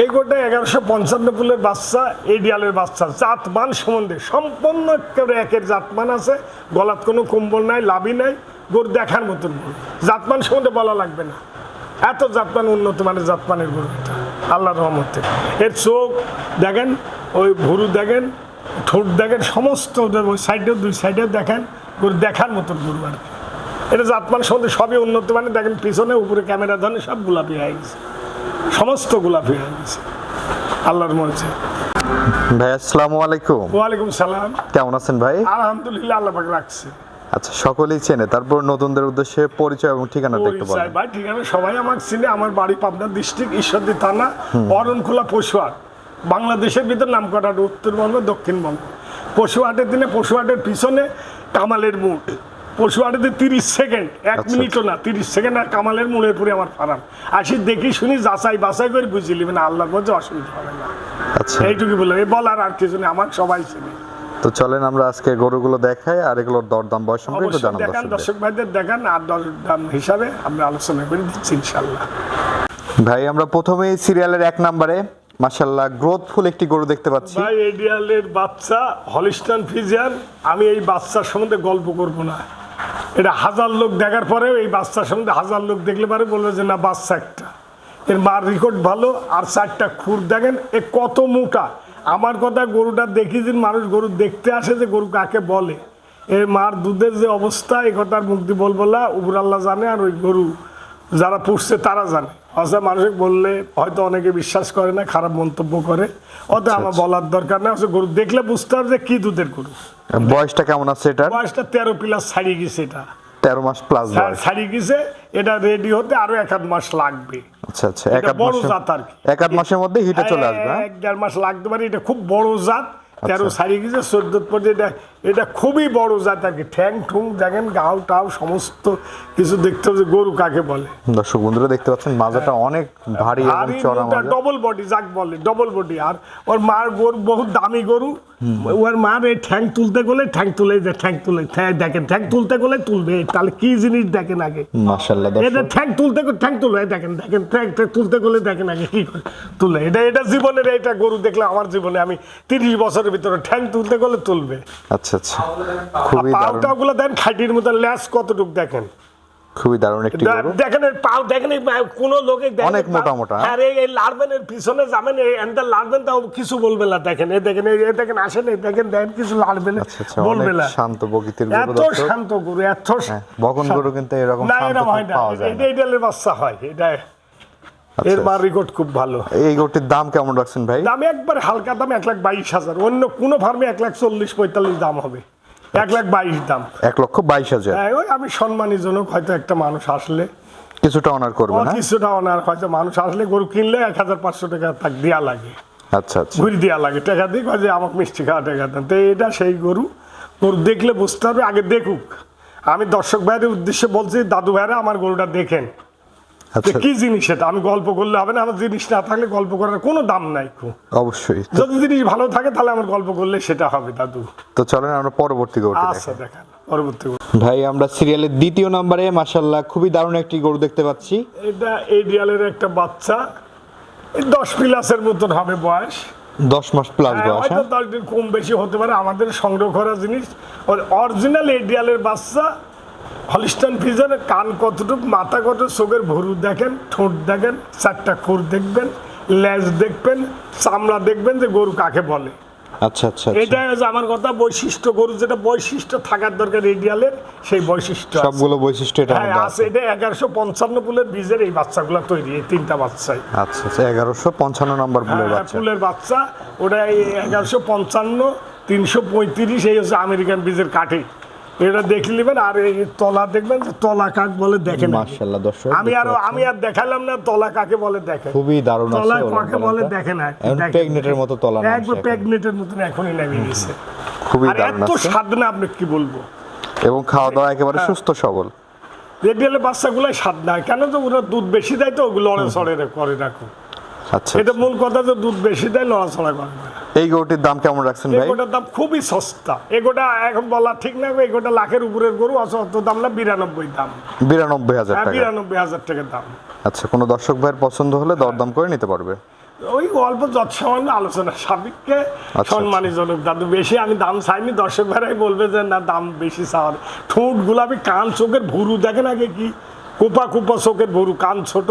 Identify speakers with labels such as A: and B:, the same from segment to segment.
A: এই গোটা এগারোশো পঞ্চান্ন ফুলের বাচ্চা, এই ডিয়ালের বাচ্চা। জাতমান সম্বন্ধে সম্পূর্ণ একেবারে একের জাতমান আছে। গলাত কোনো কম্বল নাই, লাভই নাই, গরু দেখার মতন গরু। জাতমান সম্বন্ধে বলা লাগবে না। এত জাতমান উন্নত মানের জাতমানের গরু আল্লাহ রহমতে। এর চোখ দেখেন, ওই ভুরু দেখেন, ঠোঁট দেখেন, সমস্ত ওই সাইডেও, দুই সাইডেও দেখেন, গরু দেখার মতন গরু আর কি। এটা জাতমান সম্বন্ধে সবই উন্নত মানে দেখেন পিছনে, উপরে ক্যামেরা ধরে সব গোলাপি হয়ে গেছে। সমস্ত গোলাপি হয়ে গেছে। আল্লাহর মর্জি।
B: ভাই আসসালামু আলাইকুম।
A: ওয়ালাইকুম সালাম।
B: কেমন আছেন ভাই?
A: আলহামদুলিল্লাহ আল্লাহ পাক রাখছে।
B: আচ্ছা সকলেই চেনে তারপর নতুনদের উদ্দেশ্যে পরিচয় এবং ঠিকানাটা একটু বলেন।
A: ভাই ঠিকানা সবাই আমার চিনে আমার বাড়ি পাবনা ডিস্ট্রিক্ট ঈশ্বরদী থানা অরণখোলা পশুহাট। বাংলাদেশের ভিতর নাম করা উত্তরবঙ্গ দক্ষিণবঙ্গ। পশুহাটের দিনে পশুহাটের পিছনে কামালের মুঠ তিরিশ সেকেন্ড এক
B: আচ্ছা,
A: মিনিটও না তিরিশ সেকেন্ড আর কামালের পরে আমার ফারাম। আসি দেখি শুনি যাচাই বাছাই করে বুঝে নেবেন আল্লাহর মধ্যে অসুবিধা হবে না।
B: আচ্ছা।
A: এইটুকু বললাম এই বলার আর কিছু নেই আমার সবাই চিনি।
B: তো চলেন আমরা আজকে গরুগুলো দেখাই আর এগুলোর দরদাম বয়স সম্পর্কে
A: দেখান দর্শক ভাইদের দেখান আর দশ দাম হিসাবে আমরা আলোচনা করে দিচ্ছি ইনশাল্লাহ
B: ভাই আমরা প্রথমেই সিরিয়ালের এক নম্বরে মাশাল্লাহ গ্রোথফুল একটি গরু দেখতে পাচ্ছি।
A: ভাই এডিয়ালের বাচ্চা হলিস্টান ফিজিয়ান আমি এই বাচ্চার সম্বন্ধে গল্প করব না। এটা হাজার লোক দেখার পরেও এই বাচ্চার সঙ্গে হাজার লোক দেখলে পারে বলবে যে না বাচ্চা একটা। এর মার রেকর্ড ভালো আর চারটা খুর দেখেন এ কত মোটা। আমার কথা গরুটা দেখি যে মানুষ গরু দেখতে আসে যে গরু কাকে বলে। এর মার দুধের যে অবস্থা এই কথার মুক্তি বলব না উপর আল্লাহ জানে আর ওই গরু যারা পুষছে তারা জানে। অথচ মানুষকে বললে হয়তো অনেকে বিশ্বাস করে না খারাপ মন্তব্য করে। অত আমার বলার দরকার নেই অথচ গরু দেখলে বুঝতে হবে যে কী দুধের গরু।
B: বয়সটা কেমন আছে এটার?
A: বয়সটা তেরো প্লাস ছাড়িয়ে গেছে এটা।
B: তেরো মাস প্লাস
A: হ্যাঁ, ছাড়িয়ে গেছে এটা রেডি হতে আরও এক আধ মাস লাগবে।
B: আচ্ছা আচ্ছা এক আধ
A: বড় জাত আর
B: এক আধ মাসের মধ্যে হিটে চলে আসবে হ্যাঁ?
A: এক দেড় মাস লাগতে পারে এটা খুব বড় জাত তেরো
B: আচ্ছা।
A: ছাড়িয়ে গেছে চোদ্দ পর্যন্ত এটা এটা খুবই বড় জাত আর কি। ঠ্যাং ঠুং দেখেন গাও টাও সমস্ত কিছু দেখতে হবে গরু কাকে বলে।
B: দর্শক বন্ধুরা দেখতে পাচ্ছেন মাজাটা অনেক ভারী এবং চড়া
A: ডবল বডি যাক বলে ডবল বডি আর ওর মার গরু বহুত দামি গরু ওর মার এই ঠ্যাং তুলতে গেলে ঠ্যাং তুলে যে ঠ্যাং তুলে দেখেন ঠ্যাং তুলতে গেলে তুলবে তাহলে কি জিনিস দেখেন আগে?
B: মাশাল্লাহ
A: এটা ঠ্যাং তুলতে ঠ্যাং তুলে দেখেন দেখেন ঠ্যাং তুলতে গেলে দেখেন আগে কি করে তুলে। এটা এটা জীবনের এটা গরু দেখলে আমার জীবনে আমি তিরিশ বছরের ভিতরে ঠ্যাং তুলতে গেলে তুলবে।
B: আচ্ছা আচ্ছা। খুবই দারুণ।
A: পাউটা গুলো দেন খাইটির মতো ল্যাস কতটুক দেখেন।
B: খুবই দারুণ একটি গরু।
A: দেখেন এর পাও দেখেন কোনো লোকে
B: অনেক মোটা মোটা,
A: এই- পিছনে যাবেন লাড়বেন তাও কিছু বলবে না দেখেন এই দেখেন এই দেখেন আসেন এই দেখেন দেখেন কিছু
B: আচ্ছা আচ্ছা
A: বলবে না।
B: শান্ত প্রকৃতির গরু
A: এত শান্ত গরু এত
B: হ্যাঁ, বকন গরু কিন্তু এরকম শান্ত পাওয়া যায়
A: এটা। এটালের বাচ্চা হয় এটা এর
B: আচ্ছা,
A: মার রেকর্ড খুব ভালো।
B: এই গরুটির দাম কেমন রাখছেন ভাই?
A: দাম একবার হালকা দাম এক লাখ বাইশ হাজার অন্য কোনো ফার্মে এক লাখ চল্লিশ পঁয়তাল্লিশ দাম হবে। এক লাখ বাইশ দাম।
B: এক লক্ষ বাইশ হাজার।
A: হ্যাঁ, ওই আমি সম্মানীজনক হয়তো একটা মানুষ আসলে।
B: কিছুটা অনার করবে না?
A: কিছুটা ওনার হয়তো মানুষ আসলে গরু কিনলে এক হাজার পাঁচশো টাকা তাক দেওয়া লাগে।
B: আচ্ছা আচ্ছা।
A: ঘুরি দেওয়া লাগে টাকা দিয়ে কয় যে আমাকে মিষ্টি খাওয়া টাকা দেন। তো এটা সেই গরু। গরু দেখলে বুঝতে হবে আগে দেখুক। আমি দর্শক ভাইয়ের উদ্দেশ্যে বলছি দাদু ভাইরা আমার গরুটা দেখেন। কি জিনিস এটা? আমি গল্প করলে হবে না আমার জিনিস না থাকলে গল্প করার কোনো দাম নাই
B: অবশ্যই।
A: যদি জিনিস ভালো থাকে তাহলে আমার গল্প করলে সেটা হবে দাদু।
B: তো চলেন আমরা পরবর্তী গরুটি
A: আচ্ছা দেখান। পরবর্তী।
B: ভাই আমরা সিরিয়ালের দ্বিতীয় নম্বরে মাশাল্লাহ খুবই দারুণ একটি গরু দেখতে পাচ্ছি।
A: এটা এই ডিয়ালের একটা বাচ্চা। দশ প্লাসের মতন হবে বয়স।
B: দশ মাস প্লাস
A: হ্যাঁ,
B: বয়স
A: হয়তো
B: হ্যাঁ?
A: দশ দিন কম বেশি হতে পারে আমাদের সংগ্রহ করা জিনিস। অরিজিনাল এডিয়ালের বাচ্চা হলিস্টান ফিজারের কান কতটুকু মাথা কত চোখের ভরু দেখেন ঠোঁট দেখেন চারটা খুর দেখবেন লেজ দেখবেন চামড়া দেখবেন যে গরু কাকে বলে।
B: আচ্ছা আচ্ছা আচ্ছা।
A: এটা হচ্ছে আমার কথা বৈশিষ্ট্য গরু যেটা বৈশিষ্ট্য থাকার দরকার এডিয়ালের সেই বৈশিষ্ট্য
B: সবগুলো বৈশিষ্ট্য এটা
A: হ্যাঁ আছে এটা এগারোশো পঞ্চান্ন পুলের বীজের এই বাচ্চাগুলো তৈরি এই তিনটা বাচ্চাই।
B: আচ্ছা আচ্ছা এগারোশো পঞ্চান্ন নম্বর বুলের
A: হ্যাঁ,
B: বাচ্চা।
A: ফুলের বাচ্চা ওটা এগারোশো পঞ্চান্ন তিনশো পঁয়ত্রিশ এই হচ্ছে আমেরিকান বীজের কাঠে। এটা দেখে নেবেন আর এই তলা দেখবেন যে তলা কাক বলে দেখেন
B: মাশাল্লাহ দর্শক
A: আমি আর আমি আর দেখালাম না তলা কাকে বলে দেখে।
B: খুবই দারুণ আছে
A: তলা কাকে বলে দেখে না
B: প্রেগনেটের মতো তলা
A: একবার
B: এখন।
A: প্রেগনেটের মতন এখনই নামিয়ে গেছে
B: খুবই দারুণ
A: এত স্বাদ না আপনি কি বলব?
B: এবং খাওয়া দাওয়া একেবারে
A: হ্যাঁ।
B: সুস্থ সবল।
A: রেডিয়ালে বাচ্চাগুলাই স্বাদ না কেন তো ওরা দুধ বেশি দেয় তো ওগুলো লড়ে চড়ে করে রাখো
B: আচ্ছা
A: এটা মূল কথা তো দুধ বেশি দেয় লড়াচড়া করে না।
B: এই গরুটির দাম কেমন রাখছেন ভাই?
A: এগোটার দাম খুবই সস্তা। এগোটা এখন বলা ঠিক না এগোটা লাখের উপরের গরু আছে অত দাম না বিরানব্বই দাম।
B: বিরানব্বই হাজার
A: হ্যাঁ
B: টাকা।
A: বিরানব্বই হাজার টাকা দাম।
B: আচ্ছা কোনো দর্শক ভাইয়ের পছন্দ হলে দরদাম করে নিতে পারবে।
A: ওই অল্প যত সামান্য আলোচনা সাবিককে
B: আচ্ছা।
A: সম্মানীজনক দাদু বেশি আমি দাম চাইনি দর্শক ভাইরাই বলবে যে না দাম বেশি চাওয়ার। ঠোঁট গোলাপি কান চোখের ভুরু দেখেন আগে কি? কোপা কোপা চোখের ভুরু কান ছোট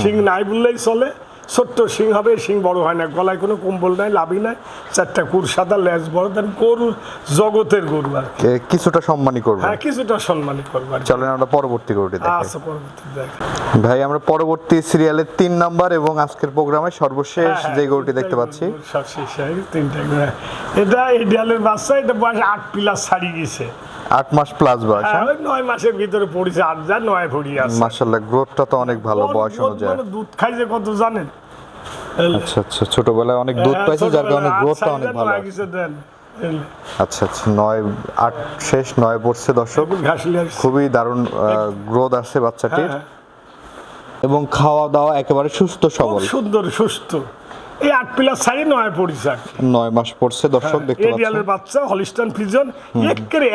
A: শিং নাই বললেই চলে। ছোট্ট শিং হবে শিং বড় হয় না। গলায় কোনো কম্বল নাই লাভই নাই। চারটা কুর সাদা লেজ বড়। দেন গরু জগতের গরু আর
B: কিছুটা সম্মানই করবেন
A: হ্যাঁ কিছুটা সম্মানী করব।
B: চলেন আমরা পরবর্তী গরুটি দেখি
A: আচ্ছা পরবর্তী দেখ
B: ভাই আমরা পরবর্তী সিরিয়ালের তিন নাম্বার এবং আজকের প্রোগ্রামে সর্বশেষ
A: হ্যাঁ,
B: যে গরুটি দেখতে পাচ্ছি।
A: সব শেষ হয়ে গেছে, তিনটা। এটা ইডিয়ালের বাচ্চা এটা বয়স আট প্লাস ছাড়িয়ে গেছে।
B: আট মাস প্লাস বয়স
A: হ্যাঁ, নয় মাসের ভিতরে পড়েছে আট যা নয় ভরি আছে
B: মার্শাল্লাহ গ্রোথটা তো অনেক ভালো বয়স অনুযায়ী।
A: দুধ খাই যে কত জানেন?
B: আচ্ছা আচ্ছা ছোটবেলায় অনেক দুধ
A: হ্যাঁ,
B: পাইছে যার কারণে গ্রোথটা অনেক ভালো। আচ্ছা আচ্ছা নয় আট শেষ নয় পড়ছে দর্শক। খুবই দারুণ গ্রোথ আছে বাচ্চাটির।
A: হ্যাঁ,
B: এবং খাওয়া দাওয়া একেবারে সুস্থ সবল
A: সুন্দর সুস্থ। এই আট প্লাস নয় পড়েছে
B: নয় মাস পড়ছে দর্শক দেখতে পাচ্ছেন।
A: বাচ্চা হলিস্টান ফিজন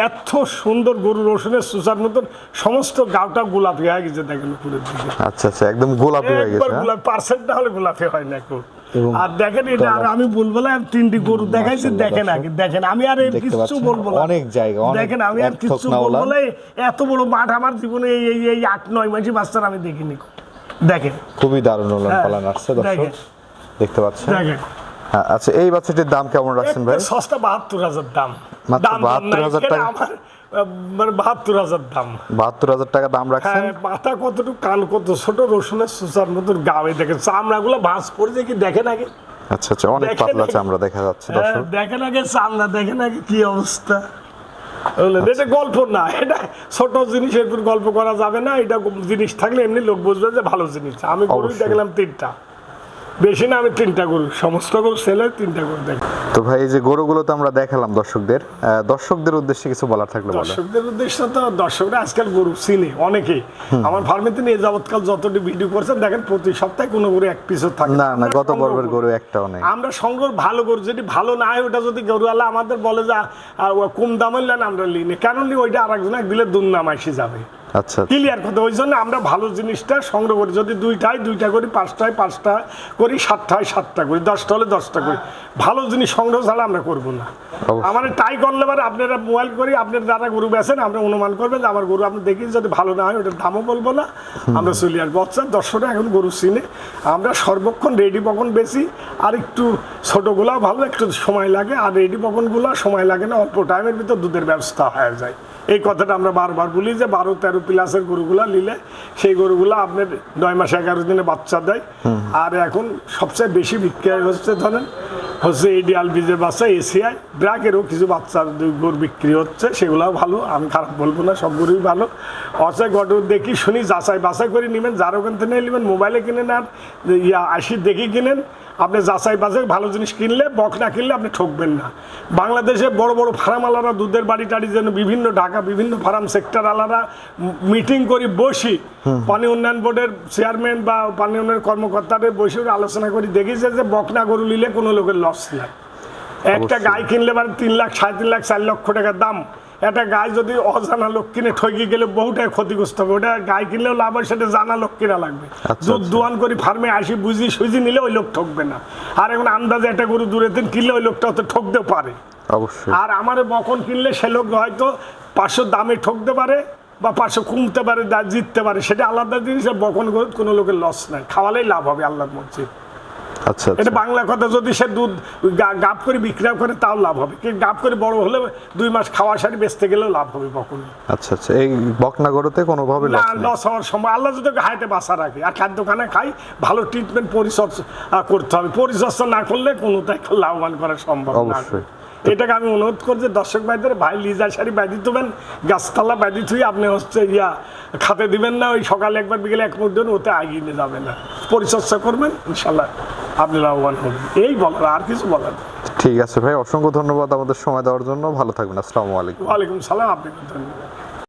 A: এত সুন্দর গরু রসুনের সুসার মতন সমস্ত গাওটা গোলাপি হয়ে গেছে দেখেন দিকে।
B: আচ্ছা আচ্ছা একদম গোলাপি হয়ে গেছে হ্যাঁ?
A: পার্সেন্ট না হলে গোলাপি হয় না আর দেখেন এটা আর আমি বলব না তিনটি গরু দেখাইছি দেখেন আগে দেখেন আমি আর
B: পাচ্ছেন,
A: বলব না।
B: অনেক জায়গা,
A: দেখেন আমি আর
B: নাওলা।
A: বলব না এত বড় মাঠ আমার জীবনে এই এই আট নয় মাসি বাচ্চার আমি দেখিনি। দেখেন।
B: খুবই দারুণ ওলান
A: হ্যাঁ,
B: পালান আসছে দর্শক। দেখতে পাচ্ছেন? হ্যাঁ, আচ্ছা এই বাচ্চাটির দাম কেমন রাখছেন ভাই?
A: সস্তা বাহাত্তর হাজার দাম।
B: মাত্র
A: দাম
B: 72,000 টাকা?
A: মানে বাহাত্তর হাজার দাম।
B: বাহাত্তর হাজার টাকা দাম রাখছেন?
A: হ্যাঁ মাথা কতটুকু কান কত ছোট রসুনের সুসার মতন গাবে দেখেন। চামড়াগুলো ভাঁজ পড়ে কি দেখেন আগে?
B: আচ্ছা আচ্ছা অনেক পাতলা চামড়া দেখা যাচ্ছে
A: হ্যাঁ,
B: দর্শক।
A: দেখেন আগে চামড়া দেখেন আগে কি অবস্থা। বুঝলেন? এটা গল্প না এটা ছোট জিনিস এরপর গল্প করা যাবে না এটা জিনিস থাকলে এমনি লোক বুঝবে যে ভালো জিনিস। আমি গরু দেখলাম তিনটা। বেশি না আমি তিনটা গরু সমস্ত গরু ছেলে তিনটা গরু দেখ।
B: তো ভাই এই যে গরুগুলো তো আমরা দেখালাম দর্শকদের দর্শকদের উদ্দেশ্যে কিছু বলার থাকলে বলে।
A: দর্শকদের উদ্দেশ্য তো দর্শকরা আজকাল গরু চিনে অনেকেই। আমার ফার্মেতে নিয়ে যাবৎকাল যতটি ভিডিও করছেন দেখেন প্রতি সপ্তাহে কোনো গরু এক পিছু থাকে
B: না। না গত পর্বের গরু একটাও নেই।
A: আমরা সংগ্রহ ভালো গরু যদি ভালো না হয় ওটা যদি গরুওয়ালা আমাদের বলে যে কম দামের নেন আমরা লিনি কেন লি ওইটা আর একজন দিলে দুর্নাম এসে যাবে।
B: আচ্ছা আচ্ছা।
A: ক্লিয়ার কথা ওই জন্য আমরা ভালো জিনিসটা সংগ্রহ করি। যদি দুইটায় দুইটা করি পাঁচটায় পাঁচটা করি সাতটায় সাতটা করি দশটা হলে দশটা করি। ভালো জিনিস সংগ্রহ ছাড়া আমরা করব না। আমার তাই করলে পারে আপনারা মোবাইল করি আপনার যারা গরু বেছেন আমরা অনুমান করবেন যে আমার গরু আপনি দেখি যদি ভালো না হয় ওটার দামও বলব না। আমরা চলে আসব। আচ্ছা দর্শকরা এখন গরু চিনে আমরা সর্বক্ষণ রেডি পকন বেশি আর একটু ছোটোগুলা ভালো একটু সময় লাগে। আর রেডি বকনগুলো সময় লাগে না অল্প টাইমের ভিতর দুধের ব্যবস্থা হয়ে যায়। এই কথাটা আমরা বারবার বলি যে বারো তেরো প্লাসের গরুগুলা নিলে সেই গরুগুলা আপনার নয় মাস এগারো দিনে বাচ্চা দেয়। আর এখন সবচেয়ে বেশি বিক্রি হচ্ছে ধরেন, হচ্ছে এডিয়াল বীজের বাচ্চা, এসিআই, ব্র্যাকেরও কিছু বাচ্চার গরু বিক্রি হচ্ছে, সেগুলোও ভালো, আমি খারাপ বলব না, সব গরুই ভালো। অচয় গরু দেখি শুনি যাচাই বাছাই করে নেবেন, যার ওখান থেকে নিয়ে নেবেন, মোবাইলে কিনেন আর ইয়া আসি দেখি কিনেন আপনি যাচাই বাছাই ভালো জিনিস কিনলে বক না কিনলে আপনি ঠকবেন না। বাংলাদেশে বড় বড় ফার্মালারা দুধের বাড়ি টাড়ি যেন বিভিন্ন ঢাকা বিভিন্ন ফার্ম সেক্টর আলারা মিটিং করি বসি। পানি উন্নয়ন বোর্ডের চেয়ারম্যান বা পানি উন্নয়ন কর্মকর্তাদের বসে আলোচনা করি দেখেছে যে বকনা গরু নিলে কোনো লোকের লস নাই। একটা গাই কিনলে মানে তিন লাখ সাড়ে তিন লাখ চার লক্ষ টাকার দাম। একটা গাই যদি অজানা লোক কিনে ঠকে গেলে বহুটাই ক্ষতিগ্রস্ত হবে। ওটা গাই কিনলেও লাভ হয় সেটা জানা লোক কিনা লাগবে।
B: আচ্ছা,
A: দুধ
B: আচ্ছা।
A: দোয়ান করি ফার্মে আসি বুঝি সুজি নিলে ওই লোক ঠকবে না। আর এখন আন্দাজে একটা গরু দূরে দিন কিনলে ওই লোকটা হয়তো ঠকতে পারে।
B: অবশ্যই।
A: আর আমার বকন কিনলে সে লোক হয়তো পাঁচশো দামে ঠকতে পারে বা পাঁচশো কমতে পারে জিততে পারে। সেটা আলাদা জিনিস আর বকন গরু কোনো লোকের লস নাই। খাওয়ালেই লাভ হবে আল্লাহর মসজিদ
B: আচ্ছা
A: এটা
B: আচ্ছা।
A: বাংলা কথা যদি সে দুধ গাপ করে বিক্রি করে তাও লাভ হবে। কি গাপ করে বড় হলে দুই মাস খাওয়া সারি বেচতে গেলেও লাভ হবে বকন
B: আচ্ছা আচ্ছা। এই বকনা গরুতে কোনোভাবে
A: না
B: লস
A: হওয়ার সময় আল্লাহ যদি হাইটে বাসা রাখে আর খাদ্য খানা খাই ভালো ট্রিটমেন্ট পরিচর্যা করতে হবে। পরিচর্যা না করলে কোনোটাই লাভবান করা সম্ভব না। এটাকে আমি অনুরোধ করছি দর্শক ভাইদের ভাই লিজা শাড়ি ব্যাধি তুবেন গাছতলা ব্যাধি থুই আপনি হচ্ছে ইয়া খাতে দিবেন না ওই সকালে একবার বিকেলে এক মুঠ ওতে আগিয়ে যাবে না পরিচর্যা করবেন ইনশাল্লাহ। আপনি লাভবান হবেন। এই বলার আর কিছু বলার
B: ঠিক আছে ভাই অসংখ্য ধন্যবাদ আমাদের সময় দেওয়ার জন্য। ভালো থাকবেন আসসালামু আলাইকুম।
A: ওয়ালাইকুম সালাম আপনি ধন্যবাদ।